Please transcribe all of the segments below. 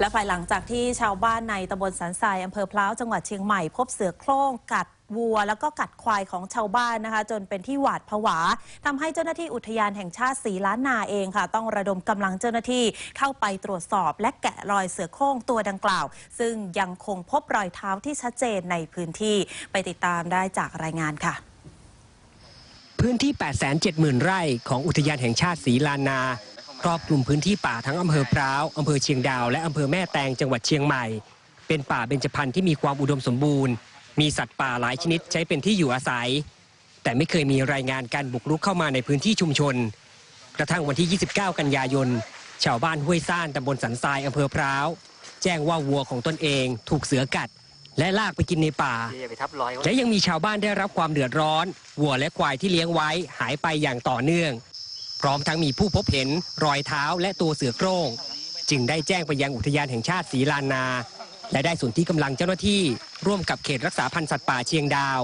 และภายหลังจากที่ชาวบ้านในตำบลสันทรายอำเภอพร้าวจังหวัดเชียงใหม่ พบเสือโคร่งกัดวัว แล้วก็กัดควายของชาวบ้านนะคะ จนเป็นที่หวาดผวาทำให้เจ้าหน้าที่อุทยานแห่งชาติสีล้านนาเองค่ะ ต้องระดมกำลังเจ้าหน้าที่เข้าไปตรวจสอบ และแกะรอยเสือโคร่งตัวดังกล่าว ซึ่งยังคงพบรอยเท้าที่ชัดเจนในพื้นที่ไปติดตามได้จากรายงานค่ะ พื้นที่ 870,000 ไร่ของอุทยานแห่งชาติศรีลานา ครอบคลุมพื้นที่ป่าทั้งอำเภอพร้าวอำเภอเชียงดาวและอำเภอแม่แตงจังหวัดเชียงใหม่ เป็นป่าเบญจพรรณที่มีความอุดมสมบูรณ์ มีสัตว์ป่าหลายชนิดใช้เป็นที่อยู่อาศัย แต่ไม่เคยมีรายงานการบุกรุกเข้ามาในพื้นที่ชุมชน กระทั่งวันที่ 29 กันยายน ชาวบ้านห้วยซ่านตำบลสันทรายอำเภอพร้าวแจ้งว่าวัวของตนเองถูกเสือกัด และลากไปกินในป่า และยังมีชาวบ้านได้รับความเดือดร้อน วัวและควายที่เลี้ยงไว้หายไปอย่างต่อเนื่อง พร้อมทั้งมีผู้พบเห็นรอยเท้าและตัวเสือโคร่ง จึงได้แจ้งไปยังอุทยานแห่งชาติศรีลานนา และได้ส่วนที่กำลังเจ้าหน้าที่ร่วมกับเขตรักษาพันธุ์สัตว์ป่าเชียงดาว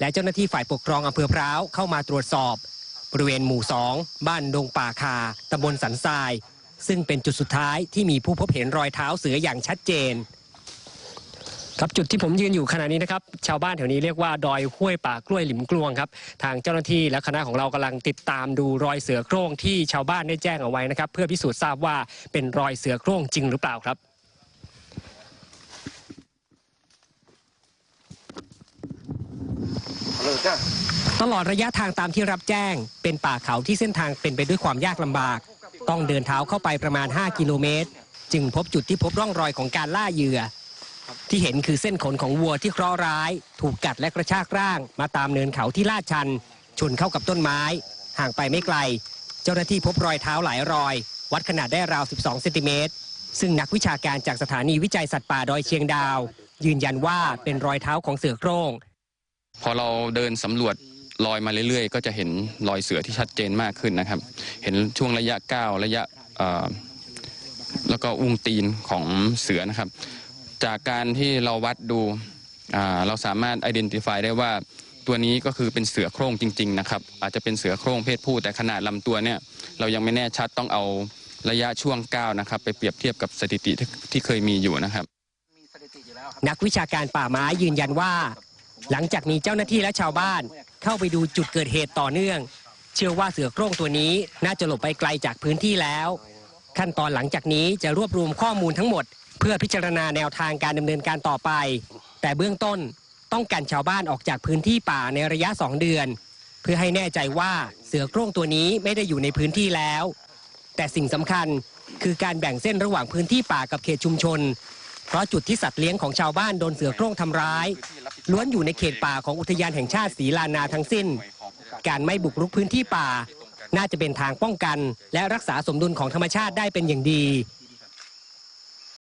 และเจ้าหน้าที่ฝ่ายปกครองอำเภอพร้าวเข้ามาตรวจสอบ บริเวณหมู่สองบ้านดงป่าคาตำบลสันทราย ซึ่งเป็นจุดสุดท้ายที่มีผู้พบเห็นรอยเท้าเสืออย่างชัดเจน ครับจุดที่ผมยืนอยู่ขณะนี้นะครับชาวบ้านแถวนี้เรียกว่าดอยห้วยป่ากล้วยหลิมกลวงครับทางเจ้าหน้าที่และคณะของเรากำลังติดตามดูรอยเสือโคร่งที่ชาวบ้านได้แจ้งเอาไว้นะครับ เพื่อพิสูจน์ทราบว่าเป็นรอยเสือโคร่งจริงหรือเปล่าครับตลอดระยะทางตามที่รับแจ้ง เป็นป่าเขาที่เส้นทางเป็นไปด้วยความยากลำบาก ต้องเดินเท้าเข้าไปประมาณ 5 กิโลเมตร จึงพบจุดที่พบร่องรอยของการล่าเหยื่อ ที่เห็นคือเส้นขนของวัวที่เคราะห์ร้าย ถูกกัดและกระชากร่าง มาตามเนินเขาที่ลาดชัน ชนเข้ากับต้นไม้ ห่างไปไม่ไกล เจ้าหน้าที่พบรอยเท้าหลายรอย วัดขนาดได้ราว 12 เซนติเมตร ซึ่งนักวิชาการจากสถานีวิจัยสัตว์ป่าดอยเชียงดาว ยืนยันว่าเป็นรอยเท้าของเสือโคร่ง พอเราเดินสำรวจรอยมาเรื่อยๆ ก็จะเห็นรอยเสือที่ชัดเจนมากขึ้นนะครับ เห็นช่วงระยะก้าวระยะเอ่อแล้วก็อุ้งตีนของเสือนะครับ จากการที่เราวัดดูเราสามารถ identify ได้ว่าตัวนี้ก็คือเป็นเสือโคร่งจริง ๆ นะครับ อาจจะเป็นเสือโคร่งเพศผู้แต่ขนาดลำตัวเนี่ยเรายังไม่แน่ชัดต้องเอาระยะช่วงก้าวนะครับ ไปเปรียบเทียบกับสถิติที่เคยมีอยู่นะครับ นักวิชาการป่าไม้ยืนยันว่า หลังจากมีเจ้าหน้าที่และชาวบ้านเข้าไปดูจุดเกิดเหตุต่อเนื่อง เชื่อว่าเสือโคร่งตัวนี้น่าจะหลบไปไกลจากพื้นที่แล้ว ขั้นตอนหลังจากนี้จะรวบรวมข้อมูลทั้งหมด เพื่อพิจารณาแนวทางการดำเนินการต่อไป แต่เบื้องต้นต้องกันชาวบ้านออกจากพื้นที่ป่าในระยะ 2 เดือน เพื่อให้แน่ใจว่าเสือโคร่งตัวนี้ไม่ได้อยู่ในพื้นที่แล้ว แต่สิ่งสำคัญคือการแบ่งเส้นระหว่างพื้นที่ป่ากับเขตชุมชน เพราะจุดที่สัตว์เลี้ยงของชาวบ้านโดนเสือโคร่งทำร้าย ล้วนอยู่ในเขตป่าของอุทยานแห่งชาติศรีลานาทั้งสิ้น การไม่บุกรุกพื้นที่ป่า น่าจะเป็นทางป้องกันและรักษาสมดุลของธรรมชาติได้เป็นอย่างดี